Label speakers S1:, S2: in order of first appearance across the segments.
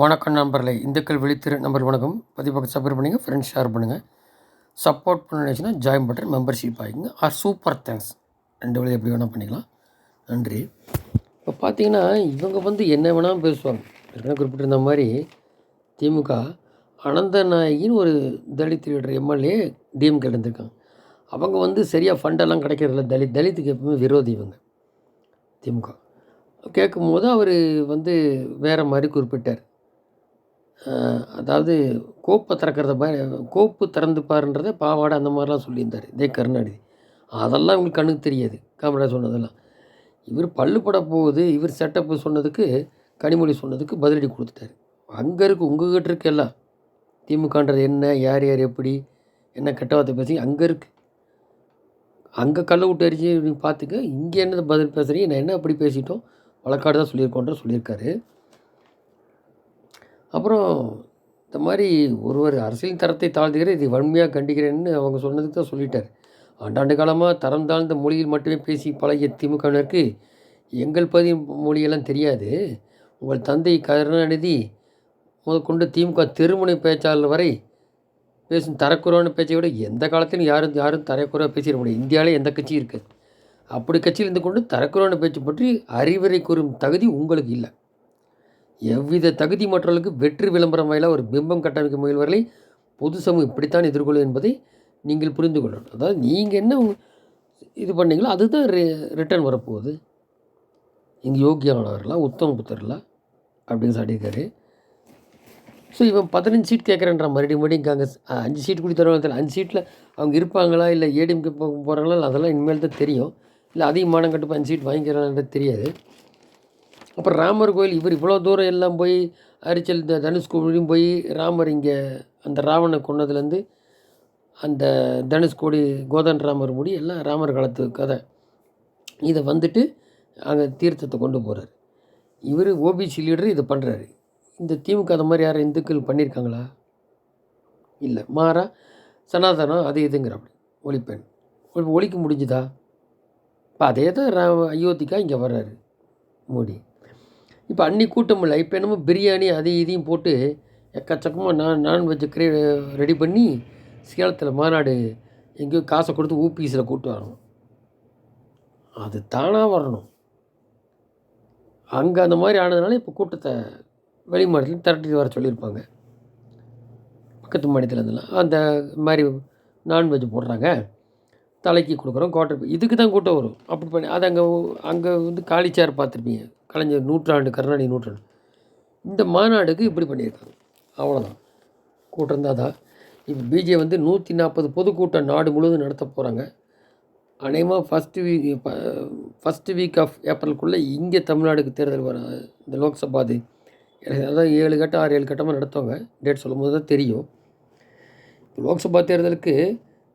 S1: வணக்கம் நண்பர்களே. இந்துக்கள் விழித்திரு நம்பர் வணக்கம். பதிவாக சப்போர்ட் பண்ணுங்கள் ஃப்ரெண்ட்ஸ் ஷேர் பண்ணுங்கள் சப்போர்ட் பண்ணுச்சுன்னா ஜாயின் பட்டன் மெம்பர்ஷிப் ஆகிங்க ஆர் சூப்பர் தேங்க்ஸ் ரெண்டு வழி எப்படி வேணால் பண்ணிக்கலாம். நன்றி. இப்போ பார்த்தீங்கன்னா இவங்க வந்து என்ன வேணாலும் பேசுவாங்க. ஏற்கனவே குறிப்பிட்டிருந்த மாதிரி திமுக அனந்த நாயகின்னு ஒரு தலித் லீடர் எம்எல்ஏ டிஎம் இருந்திருக்காங்க அவங்க வந்து சரியாக ஃபண்டெல்லாம் கிடைக்கிறதில்ல. தலித் தலித்துக்கு எப்பவுமே விரோதி இவங்க திமுக. கேட்கும்போது அவர் வந்து வேறு மாதிரி குறிப்பிட்டார். அதாவது கோப்பை திறக்கிறத மாதிரி கோப்பு திறந்து பாருன்றதை பாவாடை அந்த மாதிரிலாம் சொல்லியிருந்தார். இதே கருணாநிதி. அதெல்லாம் இவங்களுக்கு கண்ணுக்கு தெரியாது. காமராஜ் சொன்னதெல்லாம். இவர் பல்லுப்பட போகுது இவர் செட்டப்பு சொன்னதுக்கு கனிமொழி சொன்னதுக்கு பதிலடி கொடுத்துட்டாரு. அங்கே இருக்கு உங்ககிட்ட இருக்கு எல்லாம் திமுகன்றது என்ன யார் யார் எப்படி என்ன கெட்ட வார்த்தை பேசி அங்கே இருக்குது அங்கே கல்லை விட்டு அரிச்சு நீங்கள் பார்த்துக்க இங்கே என்ன பதில் பேசுகிறீங்க நான் என்ன அப்படி பேசிட்டோம் வழக்காடு தான் சொல்லியிருக்கோன்ற சொல்லியிருக்காரு. அப்புறம் இந்த மாதிரி ஒருவர் அரசியல் தரத்தை தாழ்ந்துகிறேன் இதை வன்மையாக கண்டிக்கிறேன்னு அவங்க சொன்னதுக்கு தான் சொல்லிட்டார். ஆண்டாண்டு காலமாக தரம் தாழ்ந்த மொழியில் மட்டுமே பேசி பழகிய திமுகவினருக்கு எங்கள் பகுதி மொழியெல்லாம் தெரியாது. உங்கள் தந்தை கருணாநிதி முதற்கொண்டு திமுக திருமுனை பேச்சாளர் வரை பேசும் தரக்குறவான பேச்சை விட எந்த காலத்திலும் யாரும் யாரும் தரக்குறவாக பேசிட முடியும் இந்தியாவிலே எந்த கட்சியும் இருக்குது. அப்படி கட்சியில் இருந்து கொண்டு தரக்குறவான பேச்சு பற்றி அறிவுரை கூறும் தகுதி உங்களுக்கு இல்லை. எவ்வித தகுதி மற்றவர்களுக்கு வெற்றி விளம்பரம் வாயிலாக ஒரு பிம்பம் கட்டமைக்க முயல்வர்களை பொது சமூகம் இப்படித்தான் எதிர்கொள்ளும் என்பதை நீங்கள் புரிந்து கொள்ளணும். அதாவது நீங்கள் என்ன இது பண்ணீங்களோ அதுதான் ரி ரிட்டர்ன் வரப்போகுது. இங்கே யோகியானவர்களா உத்தம புத்தர்லா அப்படின்னு சொல்லியிருக்காரு. ஸோ இவன் பதினஞ்சு சீட் கேட்குறேன்ற மறுபடியும் மறுபடியும் காங்கிரஸ் அஞ்சு சீட் கொடுத்து தருவாங்க தெரியல. அஞ்சு சீட்டில் அவங்க இருப்பாங்களா இல்லை ஏடிஎம்கே போக போகிறாங்களா அதெல்லாம் இனிமேல் தான் தெரியும். இல்லை அதிகமான மானம் அஞ்சு சீட் வாங்கிக்கிறாங்கன்றது தெரியாது. அப்புறம் ராமர் கோயில் இவர் இவ்வளோ தூரம் எல்லாம் போய் அரிச்சல் இந்த தனுஷ்கோடியும் போய் ராமர் இங்கே அந்த ராவணை கொன்னதுலேருந்து அந்த தனுஷ்கோடி கோதன் ராமர் முடி எல்லாம் ராமர் காலத்து கதை. இதை வந்துட்டு அங்கே தீர்த்தத்தை கொண்டு போகிறார் இவர் ஓபிசி லீடர் இதை பண்ணுறாரு இந்த திமுக அது மாதிரி யாரும் இந்துக்கள் பண்ணியிருக்காங்களா? இல்லை. மாறா சனாதனம் அது இதுங்கிறாப்படி ஒழிப்பேன் ஒழிக்க முடிஞ்சுதா? இப்போ அதே தான் ரா அயோத்திக்கா இங்கே வர்றாரு மோடி. இப்போ அன்னி கூட்டம் இல்லை இப்போ என்னமோ பிரியாணி அதையும் இதையும் போட்டு எக்கச்சக்கமாக நான் நான்வெஜ் கிரே ரெடி பண்ணி சேலத்தில் மாநாடு எங்கேயோ காசை கொடுத்து ஊபிஸில் கூட்டு வரணும் அது தானாக வரணும். அங்கே அந்த மாதிரி ஆனதுனால இப்போ கூட்டத்தை வெளி மாநிலத்தில் திரட்டி வர சொல்லியிருப்பாங்க. பக்கத்து மாநிலத்துலேருந்துலாம் அந்த மாதிரி நான்வெஜ் போடுறாங்க. தலைக்கு கொடுக்குறோம் கோட்டை இதுக்கு தான் கூட்டம் வரும். அப்படி பண்ணி அது அங்கே அங்கே வந்து காலிச்சார் பார்த்துருப்பீங்க. கலைஞர் நூற்றாண்டு கருணாநிதி நூற்றாண்டு. இந்த மாநாடுக்கு இப்படி பண்ணியிருக்காங்க. அவ்வளோதான் கூட்டம் தான். இப்போ பிஜே வந்து நூற்றி நாற்பது பொதுக்கூட்டம் நாடு முழுவதும் நடத்த போகிறாங்க அநேகமாக first week first week of ஏப்ரலுக்குள்ளே இங்கே தமிழ்நாடுக்கு தேர்தல் வர இந்த லோக்சபா அது. அதாவது ஏழு கட்டம் ஆறு ஏழு கட்டமாக நடத்துவாங்க. டேட் சொல்லும் போது தான் தெரியும். லோக்சபா தேர்தலுக்கு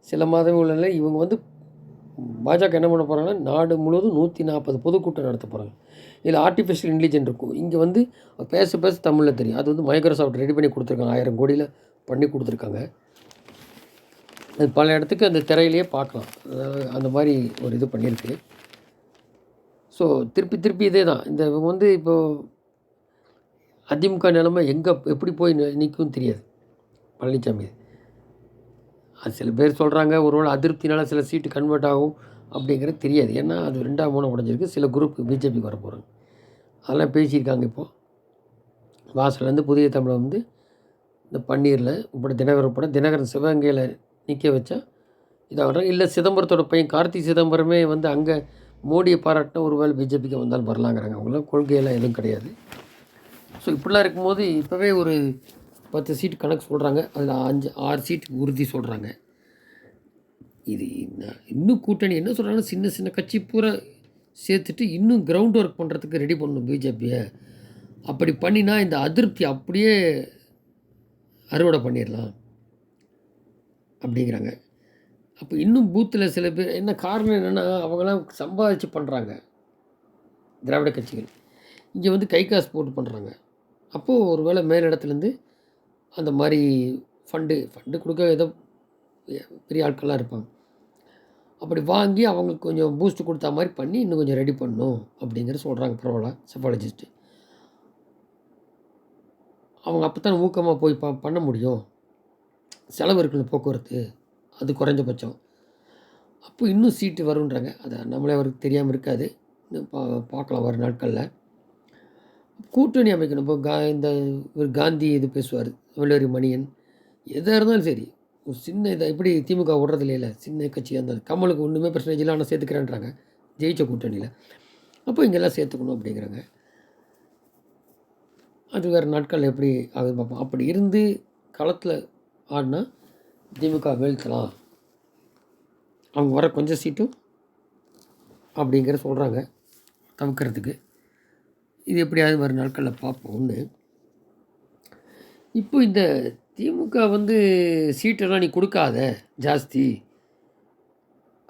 S1: சில மாதங்கள் உள்ள இவங்க வந்து பாஜக என்ன பண்ண போகிறாங்கன்னா நாடு முழுவதும் நூற்றி நாற்பது பொதுக்கூட்டம் நடத்த போகிறாங்க இதில் ஆர்டிஃபிஷியல் இன்டெலிஜென்ட் இருக்கும். இங்கே வந்து பேச பேச தமிழில் தெரியும். அது வந்து மைக்ரோசாஃப்ட் ரெடி பண்ணி கொடுத்துருக்காங்க. ஆயிரம் கோடியில் பண்ணி கொடுத்துருக்காங்க. அது பல இடத்துக்கு அந்த திரையிலேயே பார்க்கலாம். அந்த மாதிரி ஒரு இது பண்ணியிருக்கு. ஸோ திருப்பி திருப்பி இதே தான். இந்த இவங்க வந்து இப்போது அதிமுக நிலைமை எங்கே எப்படி போய் நிற்கும் தெரியாது. பழனிசாமி அது சில பேர் சொல்கிறாங்க ஒருவேளை அதிருப்தினால சில சீட்டு கன்வெர்ட் ஆகும் அப்படிங்கிறது தெரியாது. ஏன்னா அது ரெண்டாம் மூணு உடஞ்சிருக்கு. சில குரூப் பிஜேபிக்கு வர போகிறாங்க அதெல்லாம் பேசியிருக்காங்க இப்போது வாசலேருந்து புதிய தமிழை வந்து இந்த பன்னீரில் இப்படி தினகரன் உட்பட தினகரன் சிவகங்கையில் நிற்க வச்சா இதாக இல்லை சிதம்பரத்தோட பையன் கார்த்தி சிதம்பரமே வந்து அங்கே மோடியை பாராட்டின ஒருவேளை பிஜேபிக்கு வந்தாலும் வரலாங்கிறாங்க. அவங்களாம் கொள்கையெல்லாம் எதுவும் கிடையாது. ஸோ இப்படிலாம் இருக்கும்போது இப்போவே ஒரு பத்து சீட் கணக்கு சொல்கிறாங்க அதில் அஞ்சு ஆறு சீட் உறுதி சொல்கிறாங்க இது இன்னும் கூட்டணி என்ன சொல்கிறாங்கன்னா சின்ன சின்ன கட்சி பூரா சேர்த்துட்டு இன்னும் கிரவுண்ட் ஒர்க் பண்ணுறதுக்கு ரெடி பண்ணணும் பிஜேபியை அப்படி பண்ணினா இந்த அதிருப்தி அப்படியே அறுவடை பண்ணிடலாம் அப்படிங்கிறாங்க. அப்போ இன்னும் பூத்தில் சில பேர் என்ன காரணம் என்னென்னா அவங்களாம் சம்பாதிச்சு பண்ணுறாங்க திராவிட கட்சிகள். இங்கே வந்து கை காசு போட்டு பண்ணுறாங்க அப்போது ஒரு வேளை மேலிடத்துலேருந்து அந்த மாதிரி ஃபண்டு ஃபண்டு கொடுக்க ஏதோ பெரிய ஆட்கள்லாம் இருப்பாங்க. அப்படி வாங்கி அவங்களுக்கு கொஞ்சம் பூஸ்ட் கொடுத்தா மாதிரி பண்ணி இன்னும் கொஞ்சம் ரெடி பண்ணணும் அப்படிங்கிற சொல்கிறாங்க பரவாயில்ல செஃபாலஜிஸ்ட்டு அவங்க அப்போ தான் ஊக்கமாக போய் ப பண்ண முடியும். செலவு இருக்குல்ல போக்குவரத்து அது குறைஞ்சபட்சம். அப்போ இன்னும் சீட்டு வருன்றாங்க அது நம்மளே அவருக்கு தெரியாமல் இருக்காது. இன்னும் பா பார்க்கலாம் வர நாட்களில். கூட்டணி அமைக்கணும். இப்போ கா இந்த ஒரு காந்தி இது பேசுவார் தமிழறி மணியன். எதாக இருந்தாலும் சரி ஒரு சின்ன இதை எப்படி திமுக விடுறது இல்லை சின்ன கட்சியாக இருந்தால் கமலுக்கு ஒன்றுமே பிரச்சனை இல்லை ஆனால் சேர்த்துக்கிறேன்றாங்க ஜெயிச்ச கூட்டணியில். அப்போ இங்கெல்லாம் சேர்த்துக்கணும் அப்படிங்கிறாங்க. அது வேறு நாட்கள் எப்படி ஆகுது பார்ப்போம். அப்படி இருந்து களத்தில் ஆடினா திமுக வீழ்த்தலாம். அவங்க வர கொஞ்சம் சீட்டும் அப்படிங்கிற சொல்கிறாங்க தவிர்க்கிறதுக்கு. இது எப்படியாவது வரும் நாட்களில் பார்ப்போம் ஒன்று இப்போ இந்த திமுக வந்து சீட்டெல்லாம் நீ கொடுக்காத ஜாஸ்தி.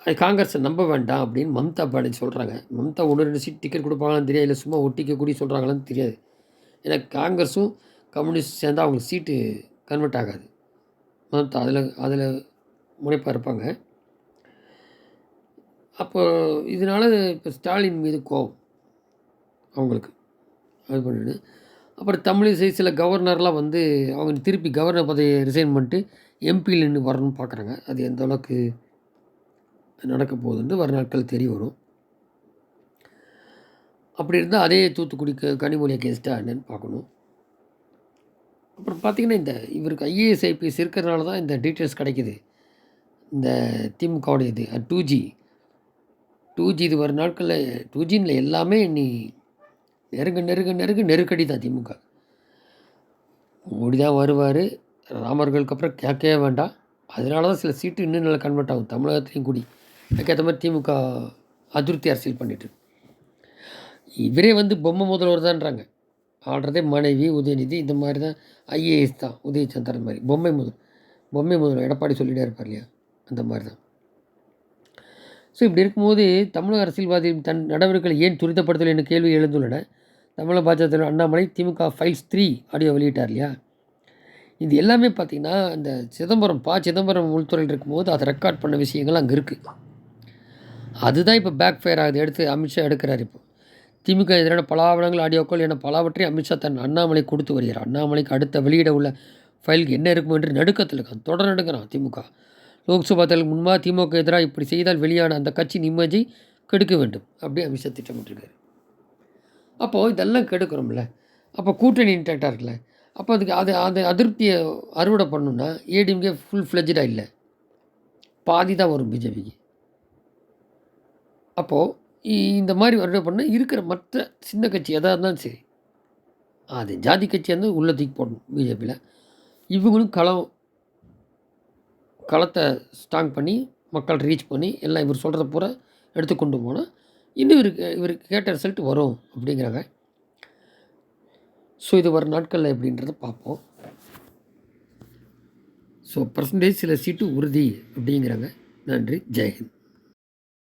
S1: அது காங்கிரஸை நம்ப வேண்டாம் அப்படின்னு மம்தா பானர்ஜி சொல்கிறாங்க மம்தா ஒன்று ரெண்டு சீட் டிக்கெட் கொடுப்பாங்களான்னு தெரியாது. இல்லை சும்மா ஒட்டிக்க கூடி சொல்கிறாங்களான்னு தெரியாது. ஏன்னா காங்கிரஸும் கம்யூனிஸ்ட் சேர்ந்தால் அவங்களுக்கு சீட்டு கன்வெர்ட் ஆகாது. மம்தா அதில் அதில் முனைப்பாக இருப்பாங்க. அப்போ இதனால் இப்போ ஸ்டாலின் மீது கோபம் அவங்களுக்கு. அது பண்ணிட்டு. அப்புறம் தமிழிசை சில கவர்னர்லாம் வந்து அவங்க திருப்பி கவர்னர் பதவியை ரிசைன் பண்ணிட்டு எம்பியில் நின்று வரணும்னு பார்க்குறாங்க. அது எந்த அளவுக்கு நடக்க போகுதுன்ட்டு வர நாட்கள் தெரிய வரும். அப்படி இருந்தால் அதே தூத்துக்குடிக்கு கனிமொழியை கனிமொழி அகேன்ஸ்டாக பார்க்கணும். அப்புறம் பார்த்திங்கன்னா இந்த இவருக்கு ஐஏஎஸ் ஐபிஎஸ் இருக்கிறதுனால தான் இந்த டீட்டெயில்ஸ் கிடைக்கிது. இந்த திமுகவுடைய இது டூ ஜி டூ ஜி இது வர நாட்களில் டூ ஜின்னில் எல்லாமே நீ நெருங்க நெருங்க நெருங்க நெருக்கடி தான் திமுக. மோடி தான் வருவார் ராமர்களுக்கு அப்புறம் கேட்கவே வேண்டாம். அதனால தான் சில சீட்டு இன்னும் நல்லா கன்வெர்ட் ஆகும். தமிழகத்துலேயும் கூடி. அதுக்கேற்ற மாதிரி திமுக அதிருப்தி அரசியல் பண்ணிட்டு இவரே வந்து பொம்மை முதல்வர் தான்றாங்க ஆடுறதே மனைவி உதயநிதி இந்த மாதிரி தான் ஐஏஎஸ் தான் உதயச்சந்திரன் மாதிரி. பொம்மை முதல் பொம்மை முதல்வர் எடப்பாடி சொல்லிட்டே இருப்பார் இல்லையா? அந்த மாதிரி தான் ஸோ இப்படி இருக்கும்போது தமிழக அரசியல்வாதி தன் நடவடிக்கைகளை ஏன் துரிதப்படுத்தலை என்ற கேள்வி எழுந்துள்ளன. தமிழக Bajaka Annamalai Thimuka files three audio வெளியிட்டார் இல்லையா? இது எல்லாமே பார்த்திங்கன்னா இந்த சிதம்பரம் பா. சிதம்பரம் உள்துறையில் இருக்கும்போது அதை ரெக்கார்ட் பண்ண விஷயங்கள் அங்கே இருக்குது அதுதான் இப்போ பேக் ஃபயர் ஆகுது. எடுத்து அமித்ஷா எடுக்கிறார் இப்போ. திமுக எதிரான பல ஆவணங்கள் ஆடியோக்கள் என பலவற்றை அமித்ஷா தன் அண்ணாமலை கொடுத்து வருகிறார். அண்ணாமலைக்கு அடுத்த வெளியிட உள்ள ஃபைலுக்கு என்ன இருக்கும் என்று நடுக்கத்தில் இருக்கான். தொடர் நடுக்கிறான் திமுக. லோக்சபா தேர்தலுக்கு முன்பாக திமுக எதிராக இப்படி செய்தால் வெளியான அந்த கட்சி நிம்மதி கெடுக்க வேண்டும். அப்படி அமித்ஷா திட்டமிட்டிருக்காரு அப்போது இதெல்லாம் கெடுக்கிறோம்ல. அப்போ கூட்டணி இன்டாக்டாக இருக்குல்ல அப்போ அதுக்கு அது அந்த அதிருப்தியை அறுவடை பண்ணணுன்னா ஏடிஎம்கே ஃபுல் ஃப்ளெஜ்டாக இல்லை. பாதி தான் வரும் பிஜேபிக்கு. அப்போது இந்த மாதிரி அறுவடை பண்ணால் இருக்கிற மற்ற சின்ன கட்சி எதாக இருந்தாலும் சரி. அது ஜாதி கட்சியாக இருந்தால் உள்ளத்துக்கு தூக்கி போடணும் பிஜேபியில். இவங்களும் களம் களத்தை ஸ்ட்ராங் பண்ணி மக்கள் ரீச் பண்ணி எல்லாம் இவர் சொல்கிறத பூரா எடுத்து கொண்டு போனால் இன்னும் இவருக்கு இவருக்கு கேட்ட ரிசல்ட் வரும் அப்படிங்கிறாங்க ஸோ இது வர நாட்களில் எப்படின்றத பார்ப்போம். ஸோ பர்சன்டேஜ் சில சீட்டு உறுதி அப்படிங்கிறாங்க நன்றி ஜெயஹிந்த்